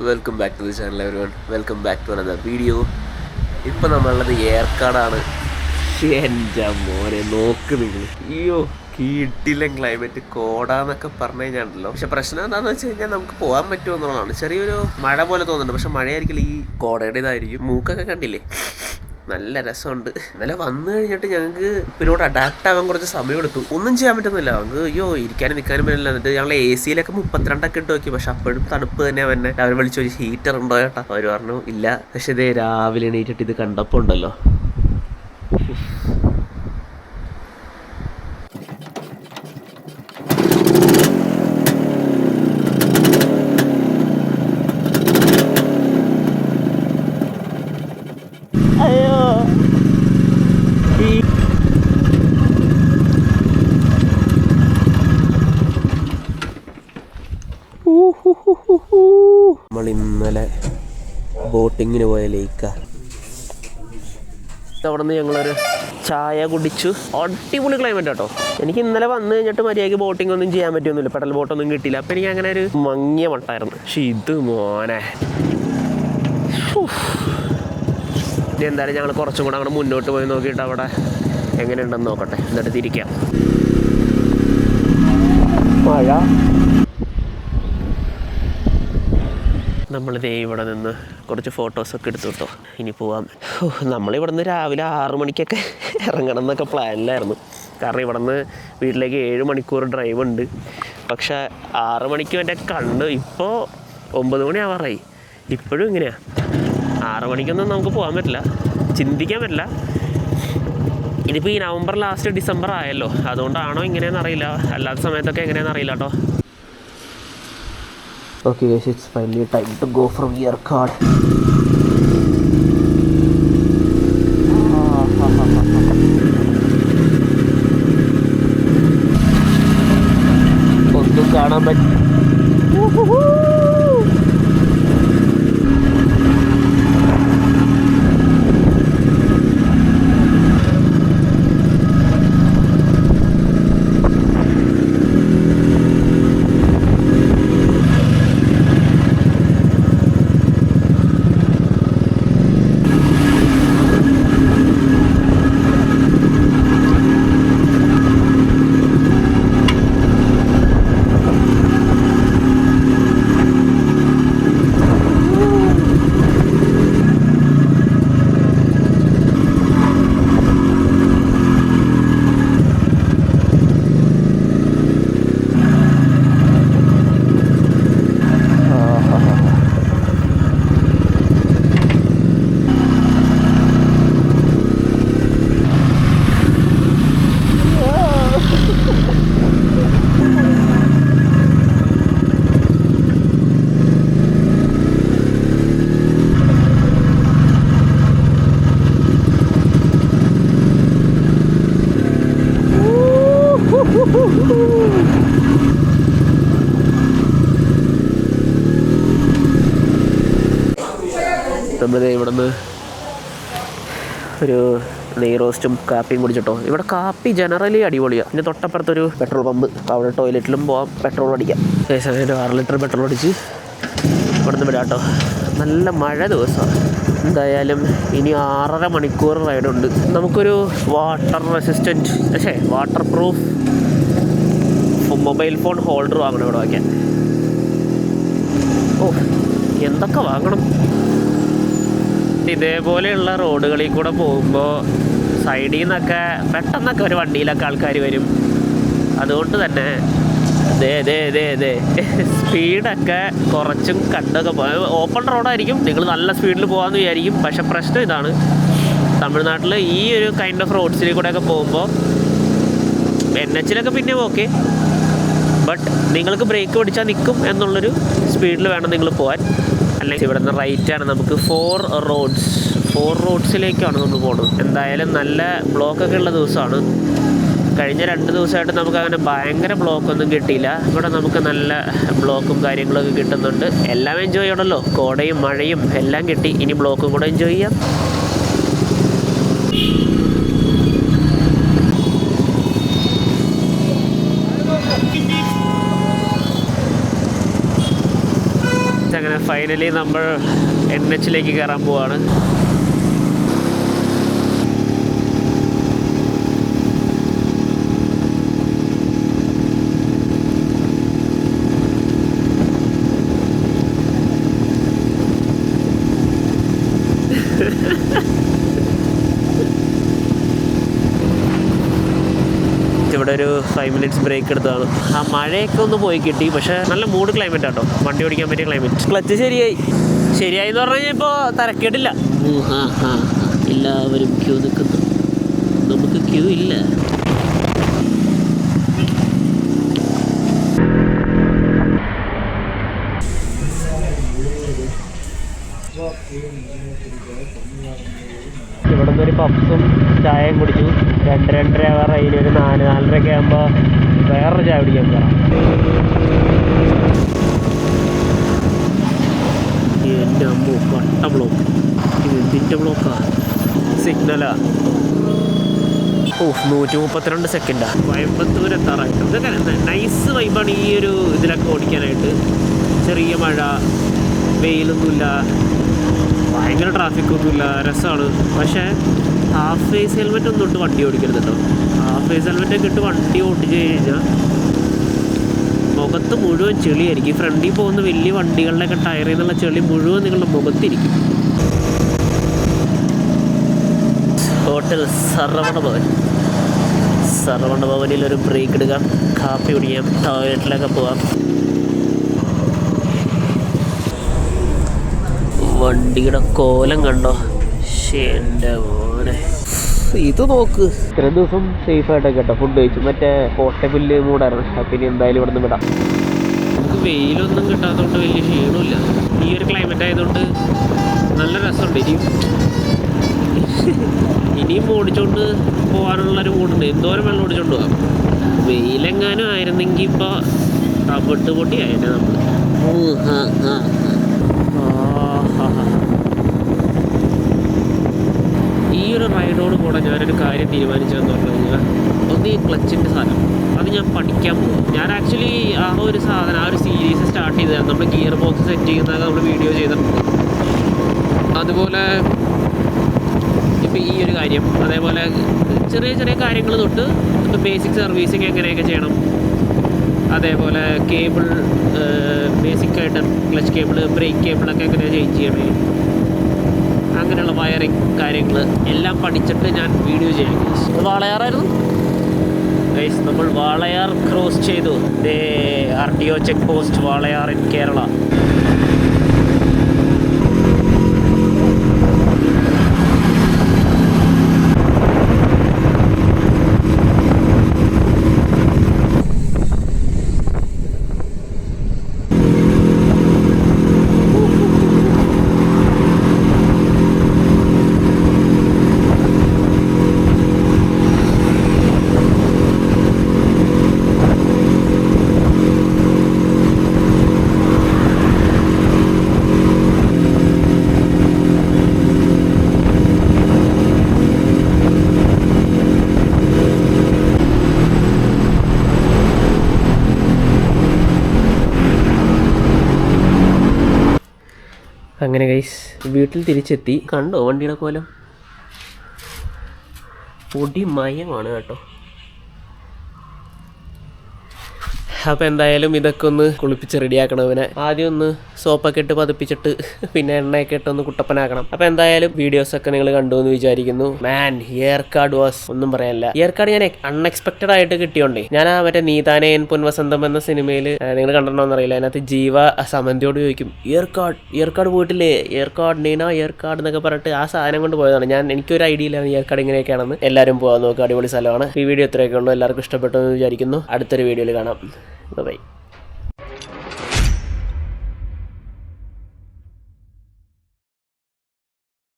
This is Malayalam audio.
Welcome back to the channel everyone welcome back to another video ഇപ്പം നമ്മളുള്ളത് ഏർക്കാടാണ് എന്റെ മോനെ നോക്ക് നിങ്ങൾ അയ്യോ കിട്ടില്ല ക്ലൈമറ്റ് കോടാന്നൊക്കെ പറഞ്ഞു കഴിഞ്ഞാണല്ലോ. പക്ഷെ പ്രശ്നം എന്താണെന്ന് വെച്ച് കഴിഞ്ഞാൽ നമുക്ക് പോകാൻ പറ്റുമെന്നുള്ളതാണ് ചെറിയൊരു മഴ പോലെ തോന്നുന്നുണ്ട്. പക്ഷെ മഴയായിരിക്കില്ല. ഈ കോടയുടേതായിരിക്കും. മൂക്കൊക്കെ കണ്ടില്ലേ? നല്ല രസമുണ്ട്. ഇന്നലെ വന്നു കഴിഞ്ഞിട്ട് ഞങ്ങൾക്ക് പിന്നോട് അഡാപ്റ്റ് ആവാൻ കുറച്ച് സമയം എടുത്തു ഒന്നും ചെയ്യാൻ പറ്റുന്നില്ല. നമുക്ക് അയ്യോ ഇരിക്കാനും നിൽക്കാനും പറ്റില്ല. എന്നിട്ട് ഞങ്ങൾ എ സിയിലൊക്കെ മുപ്പത്തിരണ്ടൊക്കെ ഇട്ട് നോക്കി. പക്ഷെ അപ്പോഴും തണുപ്പ് തന്നെ വന്നെ. അവർ വിളിച്ചു ഒരു ഹീറ്റർ ഉണ്ടോ? ചേട്ടാ അവർ പറഞ്ഞു ഇല്ല. പക്ഷെ ഇതേ രാവിലെ എണീറ്റിട്ട് ഇത് കണ്ടപ്പോൾ ഉണ്ടല്ലോ അയ്യോ ഈ നമ്മൾ ഇന്നലെ ബോട്ടിങ്ങിന് പോയ ലേക്ക? അവിടെ നിന്ന് ഞങ്ങളൊരു ചായ കുടിച്ചു. അടിപൊളി ക്ലൈമറ്റ് കേട്ടോ എനിക്ക് ഇന്നലെ വന്നു കഴിഞ്ഞിട്ട് മര്യാദയ്ക്ക് ബോട്ടിംഗ് ഒന്നും ചെയ്യാൻ പറ്റുമൊന്നുമില്ല പെടൽ ബോട്ടൊന്നും കിട്ടിയില്ല. അപ്പം എനിക്ക് അങ്ങനെ ഒരു മങ്ങിയ മട്ടായിരുന്നു പക്ഷെ ഇത് മോനെ. ഇനി എന്തായാലും ഞങ്ങൾ കുറച്ചും കൂടെ അങ്ങോട്ട് മുന്നോട്ട് പോയി നോക്കിയിട്ട് അവിടെ എങ്ങനെയുണ്ടെന്ന് നോക്കട്ടെ. എന്നിട്ട് തിരിക്കാം. മഴ. നമ്മളിതേ ഇവിടെ നിന്ന് കുറച്ച് ഫോട്ടോസൊക്കെ എടുത്തു കേട്ടോ ഇനി പോവാം. നമ്മളിവിടെ നിന്ന് രാവിലെ ആറു മണിക്കൊക്കെ ഇറങ്ങണം എന്നൊക്കെ പ്ലാനിലായിരുന്നു. കാരണം ഇവിടെ നിന്ന് വീട്ടിലേക്ക് ഏഴ് മണിക്കൂർ ഡ്രൈവ് ഉണ്ട്. പക്ഷേ ആറു മണിക്ക് എന്റെ കണ്ട്. ഇപ്പോൾ ഒമ്പത് മണി ആവാറായി ഇപ്പോഴും ഇങ്ങനെയാണ് ആറു മണിക്കൊന്നും നമുക്ക് പോകാൻ പറ്റില്ല. ചിന്തിക്കാൻ പറ്റില്ല. ഇതിപ്പോൾ ഈ നവംബർ ലാസ്റ്റ് ഡിസംബർ ആയല്ലോ. അതുകൊണ്ടാണോ ഇങ്ങനെയെന്ന് അറിയില്ല അല്ലാത്ത സമയത്തൊക്കെ എങ്ങനെയാണെന്ന് അറിയില്ല കേട്ടോ okay guys it's finally time to go from your card. ഇവിടുന്ന് ഒരു നെയ് റോസ്റ്റും കാപ്പിയും കുടിച്ചിട്ടോ. ഇവിടെ കാപ്പി ജനറലി അടിപൊളിയാണ് പിന്നെ തൊട്ടപ്പുറത്തൊരു പെട്രോൾ പമ്പ് അവിടെ ടോയ്ലറ്റിലും പോവാം പെട്രോൾ അടിക്കാം. ഏകദേശം ആറ് ലിറ്റർ പെട്രോൾ അടിച്ച് ഇവിടുന്ന് വിടാം കേട്ടോ നല്ല മഴ ദിവസമാണ് എന്തായാലും ഇനി ആറര മണിക്കൂർ റൈഡുണ്ട് നമുക്കൊരു വാട്ടർ റെസിസ്റ്റന്റ് പക്ഷേ waterproof mobile phone holder വാങ്ങണം ഇവിടെ വയ്ക്കാൻ ഓ എന്തൊക്കെ വാങ്ങണം? ഇതേപോലെയുള്ള റോഡുകളിൽ കൂടെ പോകുമ്പോൾ സൈഡിൽ നിന്നൊക്കെ പെട്ടെന്നൊക്കെ ഒരു വണ്ടിയിലൊക്കെ ആൾക്കാർ വരും. അതുകൊണ്ട് തന്നെ ദേ ദേ ദേ ദേ. സ്പീഡൊക്കെ കുറച്ചും കണ്ടൊക്കെ ഓപ്പൺ റോഡായിരിക്കും. നിങ്ങൾ നല്ല സ്പീഡിൽ പോകാമെന്ന് വിചാരിക്കും. പക്ഷെ പ്രശ്നം ഇതാണ്. തമിഴ്നാട്ടിൽ ഈ ഒരു കൈൻഡ് ഓഫ് റോഡ്സിൽ കൂടെയൊക്കെ പോകുമ്പോൾ എൻ എച്ചിലൊക്കെ പിന്നെ ഓക്കെ ബട്ട് നിങ്ങൾക്ക് ബ്രേക്ക് പിടിച്ചാൽ നിൽക്കും എന്നുള്ളൊരു സ്പീഡിൽ വേണം നിങ്ങൾ പോകാൻ അല്ലെങ്കിൽ ഇവിടുന്ന് റൈറ്റാണ് നമുക്ക് ഫോർ റോഡ്സ് ഫോർ റോഡ്സിലേക്കാണ് നമ്മൾ പോകുന്നത് എന്തായാലും നല്ല ബ്ലോക്കൊക്കെ ഉള്ള ദിവസമാണ്. കഴിഞ്ഞ രണ്ട് ദിവസമായിട്ട് നമുക്ക് അങ്ങനെ ഭയങ്കര ബ്ലോക്കൊന്നും കിട്ടിയില്ല. ഇവിടെ നമുക്ക് നല്ല ബ്ലോക്കും കാര്യങ്ങളൊക്കെ കിട്ടുന്നുണ്ട്. എല്ലാം എൻജോയ് ചെയ്യണമല്ലോ കോടയും മഴയും എല്ലാം കിട്ടി. ഇനി ബ്ലോക്കും കൂടെ എൻജോയ് ചെയ്യാം. ഫൈനലി നമ്മൾ എൻ എച്ചിലേക്ക് കയറാൻ പോവാണ്. ഇവിടെ ഒരു ഫൈവ് മിനിറ്റ്സ് ബ്രേക്ക് എടുത്തതാണ്. ആ മഴയൊക്കെ ഒന്ന് പോയി കിട്ടി. പക്ഷേ നല്ല മൂഡ് ക്ലൈമറ്റ് ആട്ടോ. വണ്ടി ഓടിക്കാൻ പറ്റിയ ക്ലൈമറ്റ് ക്ലച്ച് ശരിയായി. ശരിയായി എന്ന് പറഞ്ഞു കഴിഞ്ഞാൽ ഇപ്പോൾ തരക്കേടില്ല. എല്ലാവരും ക്യൂ നിൽക്കുന്നു നമുക്ക് ക്യൂ ഇല്ല. ഇവിടെ നിന്ന് ഒരു പപ്സും ചായയും കുടിച്ചു. രണ്ട് രണ്ടര അവർ അതിന് ഒരു നാല് നാലരയൊക്കെ ആകുമ്പോൾ വേറൊരു ചായ പിടിക്കാൻ കയറാം എന്റെ അമ്മ വട്ട ബ്ലോക്ക് ഇത് ബ്ലോക്കാ സിഗ്നലാ ഓ നൂറ്റി മുപ്പത്തിരണ്ട് സെക്കൻഡാ കോയമ്പത്തൂർ എത്താറായിട്ട് ഇതൊക്കെ നൈസ് വൈബാണ് ഈ ഒരു ഇതിലൊക്കെ ഓടിക്കാനായിട്ട്. ചെറിയ മഴ വെയിലൊന്നുമില്ല. ഭയങ്കര ട്രാഫിക്കൊന്നുമില്ല രസമാണ് പക്ഷേ ഹാഫ് ഫേസ് ഹെൽമെറ്റ് ഒന്നും ഇട്ട് വണ്ടി ഓടിക്കരുത് കേട്ടോ ഹാഫ് ഫേസ് ഹെൽമെറ്റ് ഒക്കെ ഇട്ട് വണ്ടി ഓടിച്ചു കഴിഞ്ഞാൽ മുഖത്ത് മുഴുവൻ ചെളിയായിരിക്കും. ഫ്രണ്ടിൽ പോകുന്ന വലിയ വണ്ടികളുടെയൊക്കെ ടയറിൽ നിന്നുള്ള ചെളി മുഴുവൻ നിങ്ങളുടെ മുഖത്തിരിക്കും. ഹോട്ടൽ സർവണ ഭവൻ സർവണ ഭവനിൽ ഒരു ബ്രേക്ക് ഇടുക കാപ്പി കുടിക്കാം. ടോയ്ലറ്റിലൊക്കെ പോവാം. വണ്ടിയുടെ കോലം കണ്ടോ? ശ്ശേ, എന്റെ മോനെ ഇത് നോക്ക്. ഇത്രയും ദിവസം സേഫ് ആയിട്ടൊക്കെ കേട്ടോ ഫുഡ് കഴിച്ചു. മറ്റേ പോർട്ടബിൾ മൂടായിരുന്നു പിന്നെ എന്തായാലും ഇവിടെ നിന്ന് വിടാം. നമുക്ക് വെയിലൊന്നും കിട്ടാത്തതുകൊണ്ട് വലിയ ക്ഷീണമില്ല. ഈ ഒരു ക്ലൈമറ്റ് ആയതുകൊണ്ട് നല്ല രസമുണ്ട്. ഇനിയും ഇനിയും ഓടിച്ചോണ്ട് പോകാനുള്ളൊരു മൂടുണ്ട്. എന്തോരം വെള്ളം ഓടിച്ചോണ്ട് പോകാം വെയിലെങ്ങാനും ആയിരുന്നെങ്കിൽ ഇപ്പോൾ തവിട്ട് പൊട്ടി ആയിട്ട് നമ്മൾ ഒരു റൈഡോട് കൂടെ ഞാനൊരു കാര്യം തീരുമാനിച്ചതെന്ന് പറഞ്ഞു കഴിഞ്ഞാൽ ഒന്ന് ഈ ക്ലച്ചിന്റെ സാധനം. അത് ഞാൻ പഠിക്കാൻ പോകും ഞാൻ ആക്ച്വലി ആ ഒരു സാധനം ആ ഒരു സീരീസ് സ്റ്റാർട്ട് ചെയ്തതാണ് നമ്മൾ ഗിയർ ബോക്സ് സെറ്റ് ചെയ്യുന്നതൊക്കെ നമ്മൾ വീഡിയോ ചെയ്തിട്ടുണ്ട്. അതുപോലെ ഇപ്പോൾ ഈ ഒരു കാര്യം അതേപോലെ ചെറിയ ചെറിയ കാര്യങ്ങൾ തൊട്ട് ഇപ്പോൾ ബേസിക് സർവീസിങ് എങ്ങനെയൊക്കെ ചെയ്യണം. അതേപോലെ കേബിൾ ബേസിക്കായിട്ട് ക്ലച്ച് കേബിൾ ബ്രേക്ക് കേബിളൊക്കെ എങ്ങനെ ചേഞ്ച് ചെയ്യണേ. അങ്ങനെയുള്ള വയറിങ് കാര്യങ്ങൾ എല്ലാം പഠിച്ചിട്ട് ഞാൻ വീഡിയോ ചെയ്യാം വാളയാറായിരുന്നു? ഗൈസ് നമ്മൾ വാളയാർ ക്രോസ് ചെയ്തു. ദേ R T O check post Walayar in Kerala അങ്ങനെ ഗൈസ് വീട്ടിൽ തിരിച്ചെത്തി. കണ്ടോ വണ്ടിയുടെ കോലം? പൊടി മയമാണ് കേട്ടോ. അപ്പോൾ എന്തായാലും ഇതൊക്കെ ഒന്ന് കുളിപ്പിച്ച് റെഡിയാക്കണം ഇവനെ ആദ്യം ഒന്ന് സോപ്പൊക്കെ ഇട്ട് പതിപ്പിച്ചിട്ട് പിന്നെ എണ്ണയൊക്കെ ഇട്ട് ഒന്ന് കുട്ടപ്പനാക്കണം. അപ്പോൾ എന്തായാലും വീഡിയോസ് ഒക്കെ നിങ്ങൾ കണ്ടു എന്ന് വിചാരിക്കുന്നു. മാൻ ഇയർ കാർഡ് വാസ് ഒന്നും പറയാനില്ല. ഇയർ കാർഡ് ഞാൻ അൺഎക്സ്പെക്റ്റഡ് ആയിട്ട് കിട്ടിയോണ്ടേ. ഞാൻ ആ മറ്റേ നീതാനയൻ പൊൻവസന്തം എന്ന സിനിമയിൽ നിങ്ങൾ കണ്ടിട്ടുണ്ടോന്ന് അറിയില്ല അതിനകത്ത് ജീവ സമന്തിയോട് ചോദിക്കും ഇയർ കാർഡ് ഇയർ കാർഡ് പോയിട്ടില്ലേ? Year card Neena year card എന്നൊക്കെ പറഞ്ഞിട്ട് ആ സാധനം കൊണ്ട് പോയതാണ്. ഞാൻ എനിക്കൊരു ഐഡിയ ഇല്ല ഇയർ കാർഡ് ഇങ്ങനെയൊക്കെയാണെന്ന്. എല്ലാവരും പോകാൻ നോക്കുക അടിപൊളി സ്ഥലമാണ്. ഈ വീഡിയോ ഇത്രയൊക്കെ ഉണ്ടോ എല്ലാവർക്കും ഇഷ്ടപ്പെട്ടു എന്ന് വിചാരിക്കുന്നു. അടുത്തൊരു വീഡിയോയിൽ കാണാം. bye bye